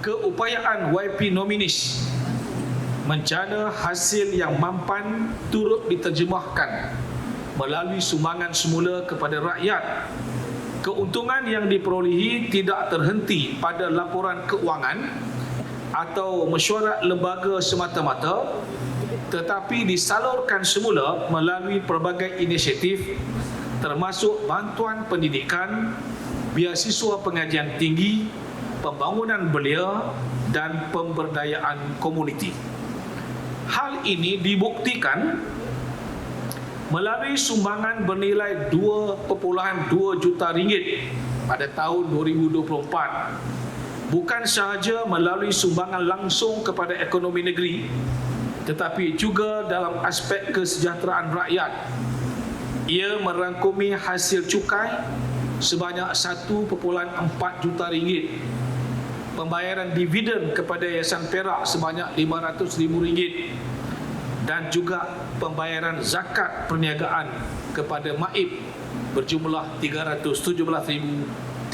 keupayaan YP nominis menjana hasil yang mampan turut diterjemahkan melalui sumbangan semula kepada rakyat. Keuntungan yang diperolehi tidak terhenti pada laporan keuangan atau mesyuarat lembaga semata-mata tetapi disalurkan semula melalui pelbagai inisiatif termasuk bantuan pendidikan, biasiswa pengajian tinggi, pembangunan belia dan pemberdayaan komuniti. Hal ini dibuktikan melalui sumbangan bernilai 2.2 juta ringgit pada tahun 2024 bukan sahaja melalui sumbangan langsung kepada ekonomi negeri tetapi juga dalam aspek kesejahteraan rakyat. Ia merangkumi hasil cukai sebanyak 1.4 juta ringgit pembayaran dividen kepada Yayasan Perak sebanyak RM500,000 dan juga pembayaran zakat perniagaan kepada Maib berjumlah RM317,377.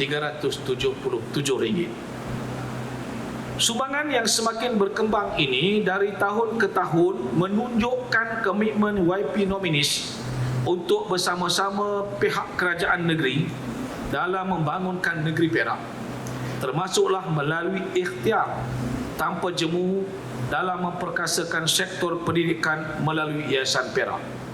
Sumbangan yang semakin berkembang ini dari tahun ke tahun menunjukkan komitmen YP nominis untuk bersama-sama pihak kerajaan negeri dalam membangunkan negeri Perak termasuklah melalui ikhtiar tanpa jemu dalam memperkasakan sektor pendidikan melalui Yayasan Perak.